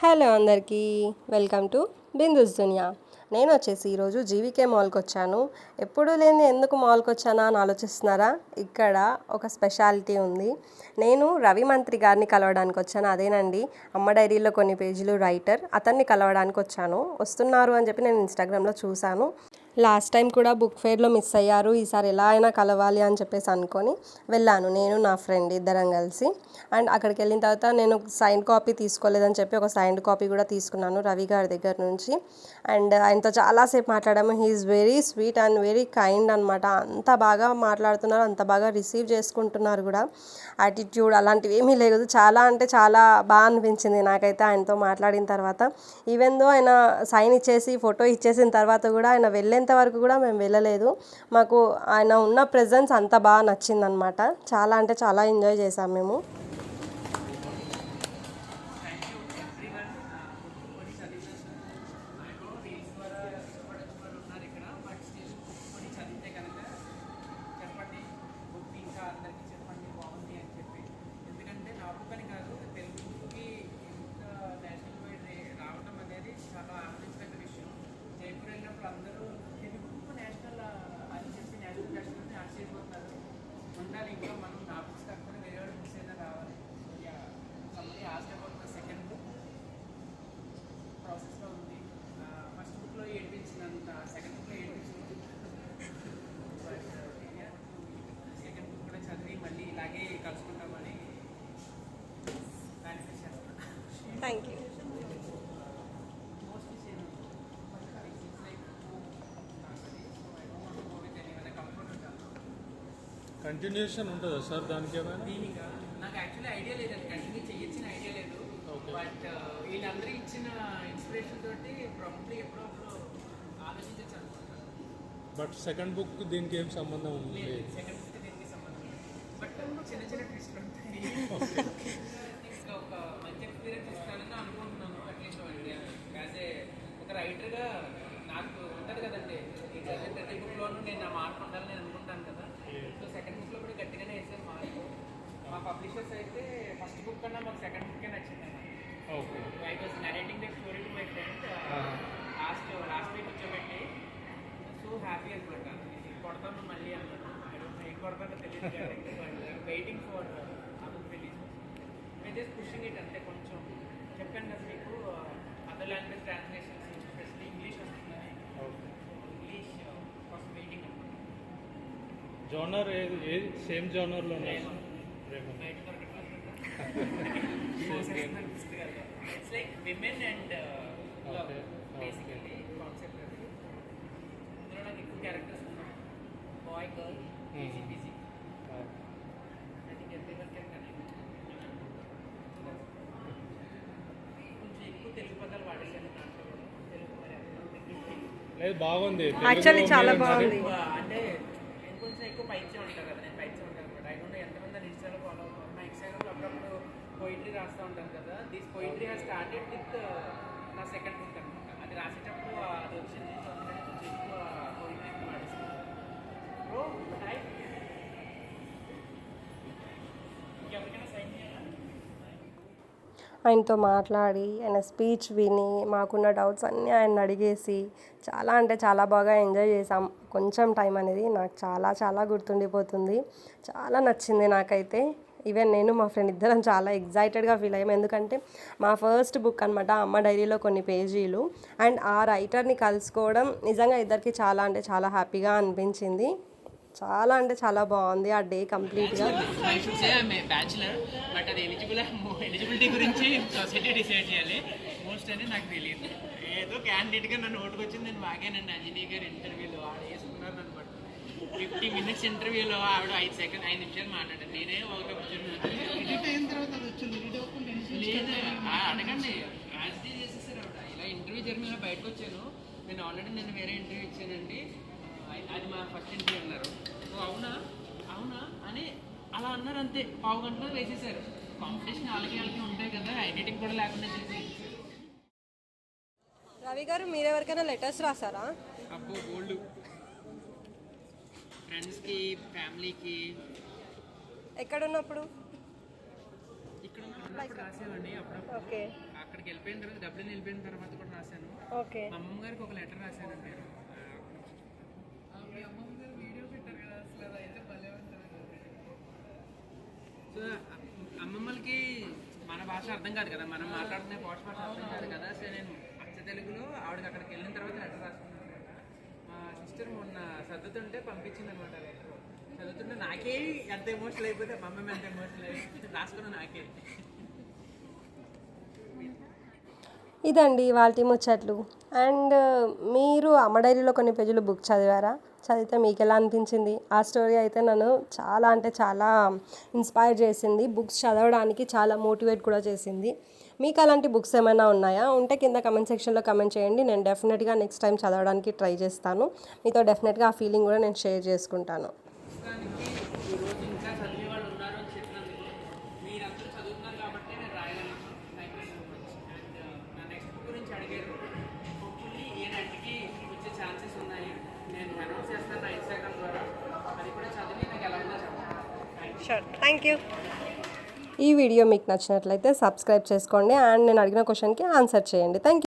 Hello అందరికీ welcome to Bindu's దునియా. నేను వచ్చేసి ఈరోజు జీవికే మాల్కి వచ్చాను. ఎప్పుడు లేని ఎందుకు మాల్కి వచ్చానా అని ఆలోచిస్తున్నారా? ఇక్కడ ఒక స్పెషాలిటీ ఉంది. నేను రవి మంత్రి గారిని కలవడానికి వచ్చాను. అదేనండి అమ్మ డైరీలో కొన్ని పేజీలు రైటర్ అతన్ని కలవడానికి వచ్చాను. వస్తున్నారు అని చెప్పి నేను ఇన్స్టాగ్రామ్లో చూశాను. లాస్ట్ టైం కూడా బుక్ ఫేర్లో మిస్ అయ్యారు. ఈసారి ఎలా అయినా కలవాలి అని చెప్పేసి అనుకొని వెళ్ళాను. నేను నా ఫ్రెండ్ ఇద్దరం కలిసి. అండ్ అక్కడికి వెళ్ళిన తర్వాత నేను సైన్ కాపీ తీసుకోలేదని చెప్పి ఒక సైన్డ్ కాపీ కూడా తీసుకున్నాను రవి గారి దగ్గర నుంచి. అండ్ ఆయనతో చాలాసేపు మాట్లాడాము. He's very sweet and very kind అనమాట అంత బాగా మాట్లాడుతున్నారు అంత బాగా రిసీవ్ చేసుకుంటున్నారు కూడా. యాటిట్యూడ్ అలాంటివి ఏమీ లేదు. చాలా అంటే చాలా బాగా అనిపించింది నాకైతే ఆయనతో మాట్లాడిన తర్వాత. ఈవెన్ దో ఆయన సైన్ ఇచ్చేసి ఫోటో ఇచ్చేసిన తర్వాత కూడా ఆయన వెళ్ళేంత వరకు కూడా మేము వెళ్ళలేదు. మాకు ఆయన ఉన్న ప్రజెన్స్ అంత బాగా నచ్చిందనమాట చాలా అంటే చాలా ఎంజాయ్ చేసాం మేము చెప్పండి బుక్ ఇంకా అందరికీ చెప్పండి బాగుంది అని చెప్పి ఎందుకంటే నా బుక్ అని కాదు తెలుగు బుక్కి ఇంత నేషనల్ వైడ్ రావడం అనేది చాలా ఆనందించదగ్గ విషయం జైపూర్ వెళ్ళినప్పుడు అందరూ తెలుగు బుక్ నేషనల్ అని చెప్పి నేషనల్ నేషనల్ ఆశ్చర్యపోతున్నారు ఉండాలి ఇంకా మనం నా బుక్స్ కాకపోతే వేరే వాడి బుక్స్ అయినా రావాలి సమ్మది ఆశ్చర్యపోతున్న సెకండ్ బుక్ ప్రాసెస్లో ఉంది ఫస్ట్ బుక్లో ఏడిపించినంత సెకండ్ బుక్లో ఏడిపించింది బట్ సెకండ్ బుక్ కూడా చదివి మళ్ళీ ఇలాగే కలుసుకుంటామని మేనిఫెస్ట్ చేస్తాను thank you mostly same it's like so I don't go with any one comfort ఉంటాను కంటిన్యూషన్ ఉంటుందా సార్ దానికి ఏమైనా? నాకు యాక్చువల్లీ ఐడియా లేదు అది కంటిన్యూ చేయొచ్చిన ఐడియా లేదు. బట్ వీళ్ళందరూ ఇచ్చిన ఇన్స్పిరేషన్ తోటి ప్రాబ్లీ ఎప్పుడప్పుడు ఆలోచించచ్చు అనుకుంటాను బట్ సెకండ్ బుక్ దీనికి ఏం సంబంధం ఉంది సెకండ్ బుక్ దీనికి సంబంధం. బట్ చిన్న చిన్న ట్విస్ట్లు ఉంటాయి. ఒక మంచి ఎక్స్పీరియన్స్ ఇస్తానని అనుకుంటున్నాను అట్లీస్ట్ యాజ్ ఏ ఒక రైటర్గా నాకు ఉంటుంది కదండి. ప్రతి బుక్లోనూ నేను నా ఉండాలని కదా సో సెకండ్ బుక్లో కూడా గట్టిగానే వేసాను మార్క్ మా పబ్లిషర్స్ అయితే ఫస్ట్ బుక్ కన్నా మాకు సెకండ్ బుక్కే నచ్చింది okay. I was narrating the story to my friend last last week కూర్చోబెట్టి సో హ్యాపీ అనమాట ఇది కొడతాను మళ్ళీ అన్నాను ఐ డోంట్ ఏం కొడతానో తెలియదు వెయిటింగ్ ఫర్ ఆ book release May just pushing it అంతే జోనర్ ఏది? ఏది? Same like women and concept ఇందులో నాకు ఎక్కువ క్యారెక్టర్స్ ఉన్నాయి. Boy girl busy busy I think everyone can connect కొంచెం ఎక్కువ తెలుగు పదాలు వాడేసాను దాంట్లో కూడా. తెలుగు మరి అర్థం. లేదు బాగుంది. తెలుగులో చాలా బాగుంది. అంటే ఎక్కువ పైచే ఉంటాను కదా నేను పైచే ఉంటాను అనమాట. ఐ డోంట్ ఎంతమంది అని ఇన్స్టాలో ఫాలో అవుతాను నా ఇన్స్టాగ్రామ్లో అప్పుడప్పుడు పోయిటరీ రాస్తూ ఉంటాను కదా. This poetry has started with నా సెకండ్ బుక్ అనమాట ఆయనతో మాట్లాడి ఆయన స్పీచ్ విని మాకున్న డౌట్స్ అన్నీ ఆయన అడిగేసి చాలా అంటే చాలా బాగా ఎంజాయ్ చేసాం కొంచెం టైం అనేది నాకు చాలా చాలా గుర్తుండిపోతుంది. చాలా నచ్చింది నాకైతే. ఈవెన్ నేను మా ఫ్రెండ్ ఇద్దరం చాలా ఎగ్జైటెడ్గా ఫీల్ అయ్యాం. ఎందుకంటే మా ఫస్ట్ బుక్ అనమాట అమ్మ డైరీలో కొన్ని పేజీలు. అండ్ ఆ రైటర్ని కలుసుకోవడం నిజంగా ఇద్దరికి చాలా అంటే చాలా హ్యాపీగా అనిపించింది. చాలా అంటే చాలా బాగుంది ఆ డే కంప్లీట్గా. ఐఎమ్ బ్యాచులర్ బట్ అది ఎలిజిబుల్ ఎలిజిబిలిటీ గురించి సొసైటీ డిసైడ్ చేయాలి. మోస్ట్ అని నాకు తెలియదు. ఏదో క్యాండిడేట్గా నన్ను ఓటుకొచ్చింది నేను బాగానండి అంజనీ గారు ఇంటర్వ్యూలో ఆవిడ వేసుకున్నారు ఫిఫ్టీ మినిట్స్ ఇంటర్వ్యూలో ఆవిడ ఐదు సెకండ్ ఐదు నిమిషాలు మాట్లాడారు. నేనే ఒక ఎడిట్ అయిన తర్వాత అది వచ్చింది. లేదు ఆ, అడగండి. యాజ్ చేసేసారు ఆవిడ. ఇలా ఇంటర్వ్యూ జరిగిన బయటకు వచ్చాను. నేను ఆల్రెడీ నేను వేరే ఇంటర్వ్యూ ఇచ్చానండి. అది మా ఫస్ట్ ఇంటర్వ్యూ అన్నారు. ఓ అవునా? అవునా? అని అలా అన్నారు అంతే. పావు గంటలో వేసేసారు. కాంపిటీషన్ వాళ్ళకి వాళ్ళకి ఉంటాయి కదా ఎడిటింగ్ కూడా లేకుండా చేసి రవి గారు మీరెవరికైనా లెటర్స్ రాసారా? అబ్బో గోల్డ్ ఫ్రెండ్స్కి ఫ్యామిలీకి ఎక్కడున్నప్పుడు? ఇక్కడ ఉన్నప్పుడు అప్పుడప్పుడు. ఓకే. అక్కడికి వెళ్ళిపోయిన తర్వాత వెళ్ళిపోయిన తర్వాత కూడా రాశాను. ఓకే. మా అమ్మమ్మ గారికి ఒక లెటర్ రాశానండి. సో అమ్మమ్మలకి మన భాష అర్థం కాదు కదా. మనం మాట్లాడుతున్న పోష భాష అర్థం కాదు కదా. సో నేను అచ్చ తెలుగులో ఆవిడకి అక్కడికి వెళ్ళిన తర్వాత లెటర్ రాసుకున్నాను మా సిస్టర్ మొన్న సర్దుతుంటే పంపించింది అనమాట లెటర్ చదువుతుంటే నాకే ఎంత ఎమోషనల్ అయిపోతే మా అమ్మమ్మ ఎంత ఎమోషనల్ అయిపోతే రాసుకున్నా నాకే. ఇదండి వాళ్ళ ముచ్చట్లు. అండ్ మీరు అమ్మ డైరీలో కొన్ని పేజీలు బుక్ చదివారా? చదివితే మీకు ఎలా అనిపించింది? ఆ స్టోరీ అయితే నన్ను చాలా అంటే చాలా ఇన్స్పైర్ చేసింది. బుక్స్ చదవడానికి చాలా మోటివేట్ కూడా చేసింది. మీకు అలాంటి బుక్స్ ఏమైనా ఉన్నాయా? ఉంటే కింద కమెంట్ సెక్షన్లో కమెంట్ చేయండి. నేను డెఫినెట్గా నెక్స్ట్ టైం చదవడానికి ట్రై చేస్తాను. మీతో డెఫినెట్గా ఆ ఫీలింగ్ కూడా నేను షేర్ చేసుకుంటాను. చదువుతున్నారు కాబట్టి నేను రాయగలను అండ్ uh, నా నెక్స్ట్ బుక్ గురించి అడిగారు. షూర్ థ్యాంక్ యూ ఈ వీడియో మీకు నచ్చినట్లయితే సబ్స్క్రైబ్ చేసుకోండి అండ్ నేను అడిగిన క్వశ్చన్కి ఆన్సర్ చేయండి. Thank you